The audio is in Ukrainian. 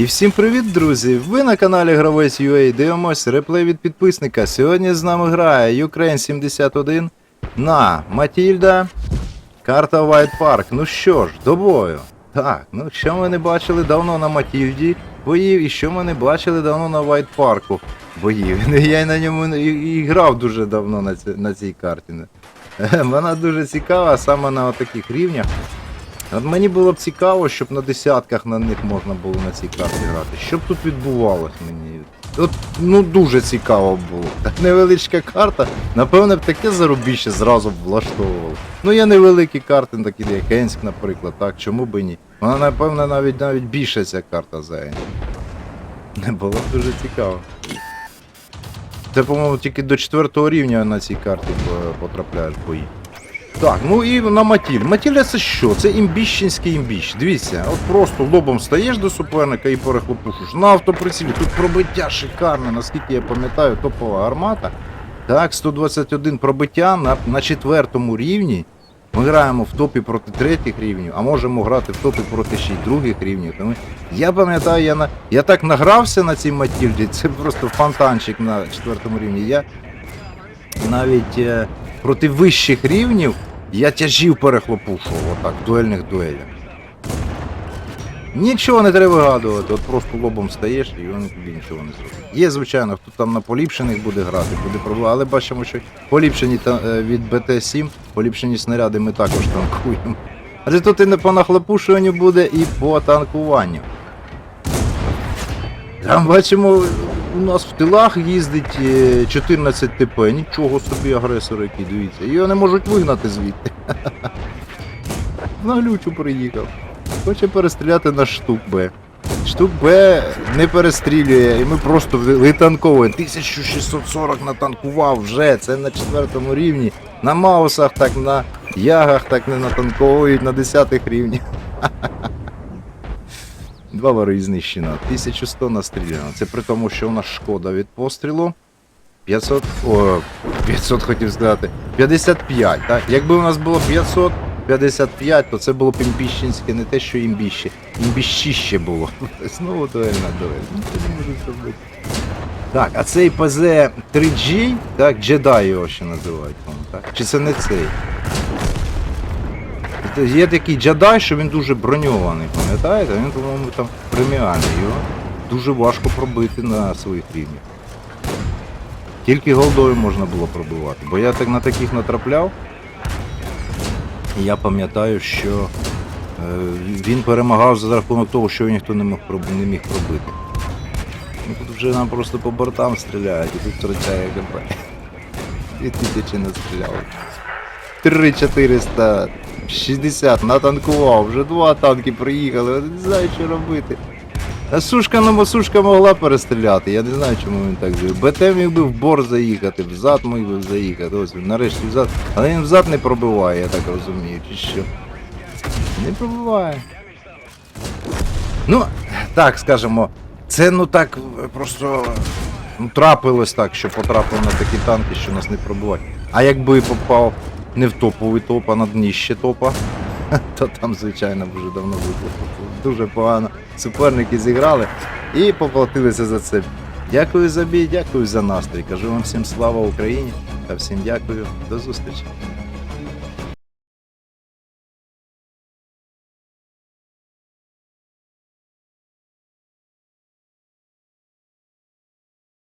І всім привіт, друзі! Ви на каналі Гравець UA дивимось реплей від підписника. Сьогодні з нами грає Ukraine 71 на Матільда, карта White Park. Ну що ж, до бою. Так, ну що ми не бачили давно на Матільді боїв, і що ми не бачили давно на White Park боїв. Я на ньому і грав дуже давно на, ці, на цій карті. Вона дуже цікава саме на таких рівнях. От мені було б цікаво, щоб на десятках на них можна було на цій карті грати. Що б тут відбувалось мені? От, ну дуже цікаво було. Так невеличка карта, напевне, б таке зарубіще зразу б влаштовувало. Ну є невеликі карти, такі як Енськ, наприклад, так, чому б ні. Вона, напевне, навіть навіть більше ця карта за Енськ. Не було б дуже цікаво. Це, по-моєму, тільки до четвертого рівня на цій карті потрапляєш в бої. Так, ну і на Матіль. Матіля це що? Це імбіщенський імбіщ. Дивіться, от просто лобом стаєш до суперника і перехлопушиш. На автоприцілі. Тут пробиття шикарне, наскільки я пам'ятаю, топова гармата. Так, 121 пробиття на, на четвертому рівні. Ми граємо в топі проти третіх рівнів, а можемо грати в топі проти ще й других рівнів. Тому я пам'ятаю, я, на, я так награвся на цій Матільді, це просто фонтанчик на четвертому рівні. Я навіть е, проти вищих рівнів я тяжів перехлопушував отак, в дуельних дуелях. Нічого не треба вигадувати, от просто лобом стаєш і він тобі нічого не зробить. Є, звичайно, хто там на поліпшених буде грати, буде пробувати, але бачимо, що поліпшені е, від БТ-7, поліпшені снаряди ми також танкуємо. Адже тут і не по нахлопушуванню буде, і по танкуванню. Там бачимо, у нас в тилах їздить е, 14 ТП, нічого собі агресор який, дивіться. Його не можуть вигнати звідти. На глючу приїхав. Хоче перестріляти на штук Б. Штук Б не перестрілює, і ми просто витанковуємо. 1640 натанкував вже, це на четвертому рівні. На маусах, так на ягах, так не натанковують на 10 рівнях. Два вари знищено. 1100 настріляно. Це при тому, що у нас шкода від пострілу. 500. О, 500 хотів сказати. 55, так? Якби у нас було 555, то це було б імбіщенське, не те, що імбіще. Імбіщище було. Знову дуельна дуель. Ну. Так, а цей ПЗ 3G, так, Jedi його ще називають, так? Чи це не цей? є такий джадай, що він дуже броньований, пам'ятаєте? Він, по-моєму, там преміальний. Його дуже важко пробити на своїх рівнях. Тільки голдою можна було пробивати, бо я так на таких натрапляв. І я пам'ятаю, що е, він перемагав за рахунок того, що ніхто не міг пробити. Ну, тут вже нам просто по бортам стріляють, і тут втрачає ГБ. І тисячі не стріляли. 3-400 60 натанкував, вже два танки приїхали, не знаю, що робити. А сушка ну, на сушка могла перестріляти, я не знаю, чому він так зробив. БТ міг би в бор заїхати, взад міг би заїхати, ось він нарешті взад. Але він взад не пробиває, я так розумію, чи що. Не пробиває. Ну, так скажемо, це ну так просто ну, трапилось так, що потрапив на такі танки, що нас не пробувають. А якби попав не в топовий топ, а на дніще топа, Та там, звичайно, вже давно виплатили. Дуже погано. Суперники зіграли і поплатилися за це. Дякую за бій, дякую за настрій. Кажу вам всім слава Україні та всім дякую. До зустрічі.